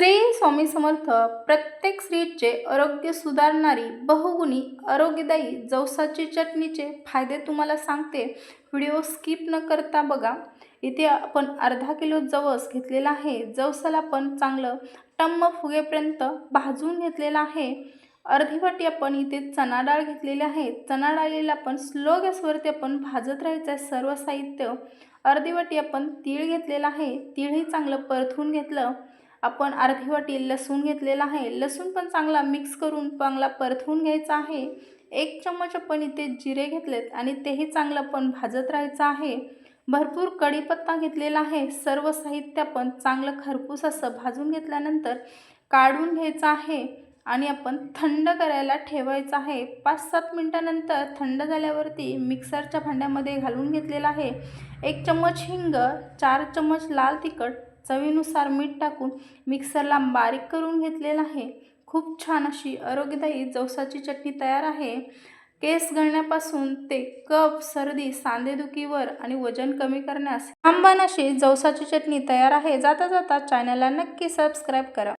श्री स्वामी समर्थ प्रत्येक स्त्रीचे आरोग्य सुधारणारी बहुगुणी आरोग्यदायी जवसाची चटणीचे फायदे तुम्हाला सांगते. व्हिडिओ स्किप न करता बघा. इथे आपण अर्धा किलो जवस घेतलेला आहे. जवसाला आपण चांगलं टम्म फुगेपर्यंत भाजून घेतलेलं आहे. अर्धी वाटी आपण इथे चणा डाळ घेतलेली आहे. चणा डाळीला आपण स्लो गॅसवरती आपण भाजत राहायचं आहे सर्व साहित्य. अर्धी वाटी आपण तीळ घेतलेलं आहे. तीळही चांगलं परतून घेतलं. आपण अर्धी वाटी लसूण घेतलेला आहे. लसूण पण चांगला मिक्स करून चांगला परतवून घ्यायचा आहे. एक चम्मच आपण इथे जिरे घेतलेत आणि तेही चांगलं पण भाजत राहायचं आहे. भरपूर कढीपत्ता घेतलेला आहे. सर्व साहित्य आपण चांगलं खरपूस असं भाजून घेतल्यानंतर काढून घ्यायचं आहे आणि आपण थंड करायला ठेवायचं आहे. पाच सात मिनटानंतर थंड झाल्यावरती मिक्सरच्या भांड्यामध्ये घालून घेतलेला आहे. एक चम्मच हिंग चार चम्मच लाल तिखट चवीनुसार मीठ टाकून मिक्सरला बारीक करून घेतलेलं आहे. खूप छान अशी आरोग्यदायी जवसाची चटणी तयार आहे. केस गळण्यापासून ते कप सर्दी सांधेदुखीवर आणि वजन कमी करण्यास आंबान अशी जवसाची चटणी तयार आहे. जाता जाता चॅनलला नक्की सबस्क्राईब करा.